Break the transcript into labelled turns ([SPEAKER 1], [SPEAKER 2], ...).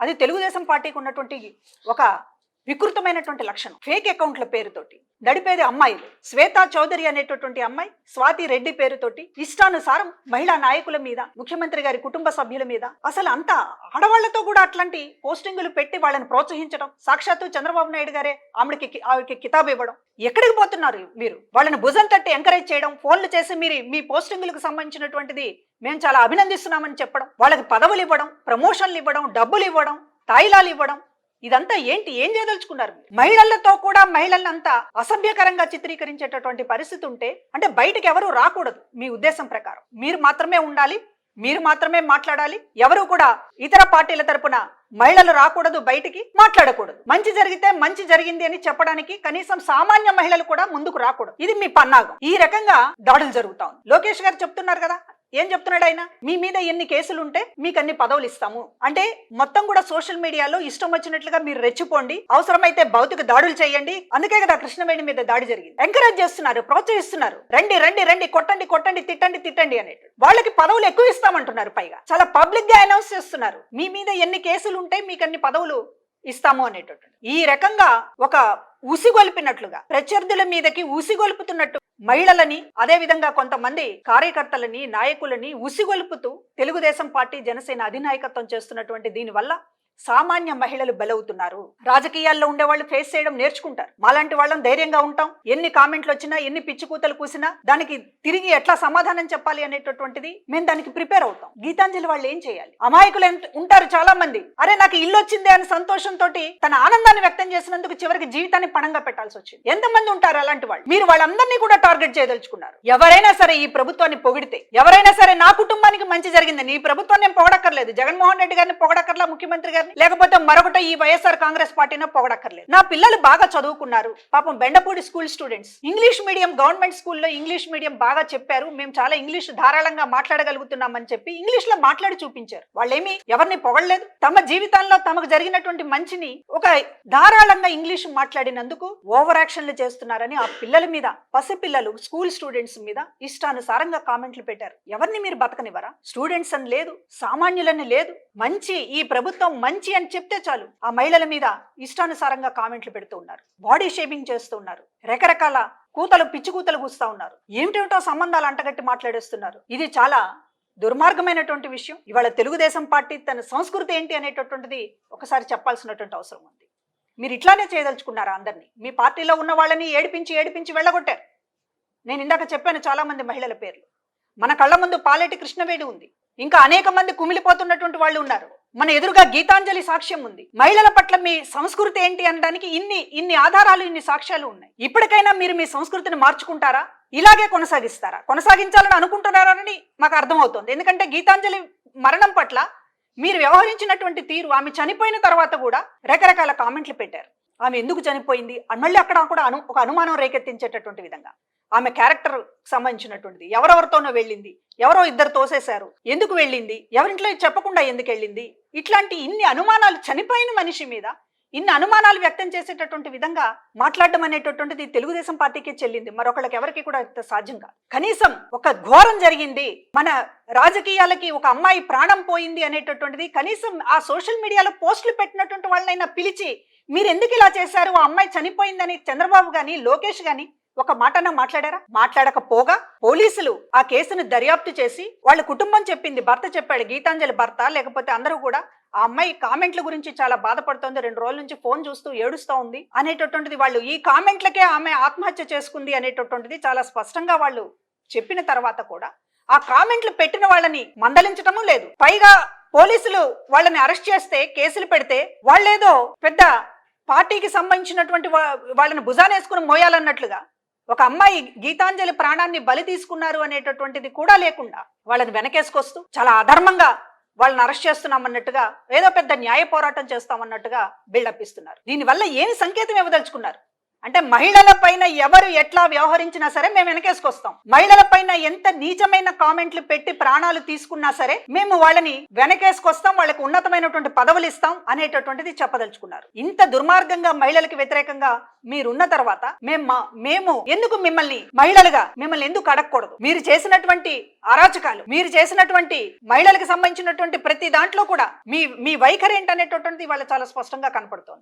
[SPEAKER 1] అది తెలుగుదేశం పార్టీకి ఉన్నటువంటి ఒక వికృతమైనటువంటి లక్షణం. ఫేక్ అకౌంట్ల పేరుతోటి నడిపేది అమ్మాయిలు. శ్వేతా చౌదరి అనేటటువంటి అమ్మాయి స్వాతి రెడ్డి పేరుతోటి ఇష్టానుసారం మహిళా నాయకుల మీద ముఖ్యమంత్రి గారి కుటుంబ సభ్యుల మీద అసలు అంతా ఆడవాళ్ళతో కూడా అట్లాంటి పోస్టింగులు పెట్టి వాళ్ళని ప్రోత్సహించడం సాక్షాత్తు చంద్రబాబు నాయుడు గారే ఆవిడకి ఆవిడకి కితాబు ఇవ్వడం. ఎక్కడికి పోతున్నారు మీరు వాళ్ళని భుజం తట్టి ఎంకరేజ్ చేయడం ఫోన్లు చేసి మీరు మీ పోస్టింగులకు సంబంధించినటువంటిది మేము చాలా అభినందిస్తున్నామని చెప్పడం వాళ్ళకి పదవులు ఇవ్వడం ప్రమోషన్లు ఇవ్వడం డబ్బులు ఇవ్వడం తాయిలాలు ఇవ్వడం ఇదంతా ఏంటి? ఏం చేయదలుచుకున్నారు? మహిళలతో కూడా మహిళలంతా అసభ్యకరంగా చిత్రీకరించేటటువంటి పరిస్థితి ఉంటే అంటే బయటకు ఎవరు రాకూడదు మీ ఉద్దేశం ప్రకారం. మీరు మాత్రమే ఉండాలి మీరు మాత్రమే మాట్లాడాలి ఎవరు కూడా ఇతర పార్టీల తరపున మహిళలు రాకూడదు బయటికి మాట్లాడకూడదు. మంచి జరిగితే మంచి జరిగింది అని చెప్పడానికి కనీసం సామాన్య మహిళలు కూడా ముందుకు రాకూడదు. ఇది మీ పన్నాగం. ఈ రకంగా దాడులు జరుగుతా ఉంది. లోకేష్ గారు చెప్తున్నారు కదా ఏం చెప్తున్నాడు ఆయన? మీ మీద ఎన్ని కేసులు ఉంటే మీకు అన్ని పదవులు ఇస్తాము. అంటే మొత్తం కూడా సోషల్ మీడియాలో ఇష్టం వచ్చినట్లుగా మీరు రెచ్చిపోండి. అవసరమైతే భౌతిక దాడులు చేయండి. అందుకే కదా కృష్ణవేణి మీద దాడి జరిగింది. ఎంకరేజ్ చేస్తున్నారు ప్రోత్సహిస్తున్నారు. రండి రండి రండి కొట్టండి కొట్టండి తిట్టండి తిట్టండి అనేటు వాళ్ళకి పదవులు ఎక్కువ ఇస్తామంటున్నారు పైగా. చాలా పబ్లిక్గా అనౌన్స్ చేస్తున్నారు. మీ మీద ఎన్ని కేసులు ఉంటే మీకు అన్ని పదవులు ఇస్తాము అనేటటువంటి ఈ రకంగా ఒక ఉసిగొల్పినట్లుగా ప్రత్యర్థుల మీదకి ఉసిగొల్పుతున్నట్టు మహిళలని అదే విధంగా కొంతమంది కార్యకర్తలని నాయకులని ఉసిగొల్పుతూ తెలుగుదేశం పార్టీ జనసేన అధినాయకత్వం చేస్తున్నటువంటి దీని వల్ల సామాన్య మహిళలు బలవుతున్నారు. రాజకీయాల్లో ఉండే వాళ్ళు ఫేస్ చేయడం నేర్చుకుంటారు. మాలాంటి వాళ్ళం ధైర్యంగా ఉంటాం. ఎన్ని కామెంట్లు వచ్చినా ఎన్ని పిచ్చికూతలు కూసినా దానికి తిరిగి ఎట్లా సమాధానం చెప్పాలి అనేటటువంటిది మేము దానికి ప్రిపేర్ అవుతాం. గీతాంజలి వాళ్ళు ఏం చేయాలి? అమాయకులు ఉంటారు చాలా మంది అరే నాకు ఇల్లు వచ్చిందే అని సంతోషంతో తన ఆనందాన్ని వ్యక్తం చేసినందుకు చివరికి జీవితాన్ని పణంగా పెట్టాల్సి వచ్చింది. ఎంతమంది ఉంటారు అలాంటి వాళ్ళు? మీరు వాళ్ళందరినీ కూడా టార్గెట్ చేయదలుచుకున్నారు. ఎవరైనా సరే ఈ ప్రభుత్వాన్ని పొగిడితే ఎవరైనా సరే నా కుటుంబానికి మంచి జరిగిందని ఈ ప్రభుత్వం నేను పొగడక్కర్లేదు. జగన్మోహన్ రెడ్డి గారిని పొగడక్కర్లా ముఖ్యమంత్రి గారిని లేకపోతే మరొకటి ఈ వైఎస్ఆర్ కాంగ్రెస్ పార్టీని పొగడక్కర్లేదు. నా పిల్లలు బాగా చదువుకున్నారు. పాపం Bendapudi school students. English medium government స్కూల్లో ఇంగ్లీష్ మీడియం బాగా చెప్పారు. మేము చాలా ఇంగ్లీష్ ధారాళంగా మాట్లాడగలుగుతున్నామని చెప్పి ఇంగ్లీష్లో మాట్లాడి చూపించారు. వాళ్ళేమి ఎవరిని పొగడలేదు. తమ జీవితాల్లో తమకు జరిగినటువంటి మంచిని ఒక ధారాళంగా ఇంగ్లీష్ మాట్లాడినందుకు ఓవర్ యాక్షన్లు చేస్తున్నారని ఆ పిల్లల మీద పసిపిల్లలు స్కూల్ స్టూడెంట్స్ మీద ఇష్టానుసారంగా కామెంట్లు పెట్టారు. ఎవరిని మీరు బతకనివ్వరా? స్టూడెంట్స్ అని లేదు సామాన్యులని లేదు మంచి ఈ ప్రభుత్వం మంచి అని చెప్తే చాలు. ఆ మహిళల మీద ఇష్టానుసారంగా కామెంట్లు పెడుతూ ఉన్నారు. బాడీ షేపింగ్ చేస్తూ ఉన్నారు. రకరకాల కూతలు పిచ్చి కూతలు కూస్తా ఉన్నారు. ఏమిటేమిటో సంబంధాలు అంటగట్టి మాట్లాడేస్తున్నారు. ఇది చాలా దుర్మార్గమైనటువంటి విషయం. ఇవాళ తెలుగుదేశం పార్టీ తన సంస్కృతి ఏంటి అనేటటువంటిది ఒకసారి చెప్పాల్సినటువంటి అవసరం ఉంది. మీరు ఇట్లానే చేయదలుచుకున్నారా అందరినీ? మీ పార్టీలో ఉన్న వాళ్ళని ఏడిపించి ఏడిపించి వెళ్ళగొట్టారు. నేను ఇందాక చెప్పాను చాలా మంది మహిళల పేర్లు. మన కళ్ళ ముందు పాలేటి కృష్ణవేడి ఉంది. ఇంకా అనేక మంది కుమిలిపోతున్నటువంటి వాళ్ళు ఉన్నారు. మన ఎదురుగా గీతాంజలి సాక్ష్యం ఉంది. మహిళల పట్ల మీ సంస్కృతి ఏంటి అనడానికి ఇన్ని ఇన్ని ఆధారాలు ఇన్ని సాక్ష్యాలు ఉన్నాయి. ఇప్పటికైనా మీరు మీ సంస్కృతిని మార్చుకుంటారా? ఇలాగే కొనసాగిస్తారా? కొనసాగించాలని అనుకుంటున్నారని మాకు అర్థమవుతుంది. ఎందుకంటే గీతాంజలి మరణం పట్ల మీరు వ్యవహరించినటువంటి తీరు ఆమె చనిపోయిన తర్వాత కూడా రకరకాల కామెంట్లు పెట్టారు. ఆమె ఎందుకు చనిపోయింది? అని మళ్ళీ అక్కడ కూడా అను ఒక అనుమానం రేకెత్తించేటటువంటి విధంగా. ఆమె క్యారెక్టర్ సంబంధించినటువంటిది. ఎవరెవరితోనో వెళ్ళింది. ఎవరో ఇద్దరు తోసేశారు. ఎందుకు వెళ్ళింది? ఎవరింట్లో చెప్పకుండా ఎందుకు వెళ్ళింది? ఇట్లాంటి ఇన్ని అనుమానాలు చనిపోయిన మనిషి మీద ఇన్ని అనుమానాలు వ్యక్తం చేసేటటువంటి విధంగా మాట్లాడడం అనేటటువంటిది తెలుగుదేశం పార్టీకి చెల్లింది. మరొకళ్ళకి ఎవరికి కూడా ఇంత సాధ్యం కాదు. కనీసం ఒక ఘోరం జరిగింది. మన రాజకీయాలకి ఒక అమ్మాయి ప్రాణం పోయింది అనేటటువంటిది కనీసం ఆ సోషల్ మీడియాలో పోస్టులు పెట్టినటువంటి వాళ్ళనైనా పిలిచి మీరు ఎందుకు ఇలా చేశారు? ఆ అమ్మాయి చనిపోయిందని చంద్రబాబు గాని లోకేష్ కానీ ఒక మాటన మాట్లాడారా? మాట్లాడకపోగా పోలీసులు ఆ కేసును దర్యాప్తు చేసి వాళ్ళ కుటుంబం చెప్పింది భర్త చెప్పాడు గీతాంజలి భర్త లేకపోతే అందరూ కూడా. ఆ అమ్మాయి కామెంట్ల గురించి చాలా బాధపడుతోంది రెండు రోజుల నుంచి ఫోన్ చూస్తూ ఏడుస్తూ ఉంది. అనేటటువంటిది వాళ్ళు ఈ కామెంట్లకే ఆమె ఆత్మహత్య చేసుకుంది అనేటటువంటిది చాలా స్పష్టంగా వాళ్ళు చెప్పిన తర్వాత కూడా ఆ కామెంట్లు పెట్టిన వాళ్ళని మందలించటము లేదు. పైగా పోలీసులు వాళ్ళని అరెస్ట్ చేస్తే కేసులు పెడితే వాళ్ళేదో పెద్ద పార్టీకి సంబంధించినటువంటి వాళ్ళని భుజానేసుకుని మోయాలన్నట్లుగా. ఒక అమ్మాయి గీతాంజలి ప్రాణాన్ని బలి తీసుకున్నారు అనేటటువంటిది కూడా లేకుండా వాళ్ళని వెనకేసుకొస్తూ చాలా అధర్మంగా వాళ్ళని అరెస్ట్ చేస్తున్నామన్నట్టుగా ఏదో పెద్ద న్యాయ పోరాటం చేస్తామన్నట్టుగా బిల్డప్ ఇస్తున్నారు. దీనివల్ల ఏమి సంకేతం ఇవ్వదలుచుకున్నారు? అంటే మహిళల పైన ఎవరు ఎట్లా వ్యవహరించినా సరే మేము వెనకేసుకొస్తాం. మహిళల పైన ఎంత నీచమైన కామెంట్లు పెట్టి ప్రాణాలు తీసుకున్నా సరే మేము వాళ్ళని వెనకేసుకొస్తాం వాళ్ళకి ఉన్నతమైనటువంటి పదవులు ఇస్తాం అనేటటువంటిది చెప్పదలుచుకున్నారు. ఇంత దుర్మార్గంగా మహిళలకు వ్యతిరేకంగా మీరున్న తర్వాత మేము మా- మేము ఎందుకు మిమ్మల్ని మహిళలుగా మిమ్మల్ని ఎందుకు అడగకూడదు? మీరు చేసినటువంటి అరాచకాలు మీరు చేసినటువంటి మహిళలకు సంబంధించినటువంటి ప్రతి దాంట్లో కూడా మీ మీ వైఖరి ఏంటనేటటువంటిది వాళ్ళ చాలా స్పష్టంగా కనపడుతోంది.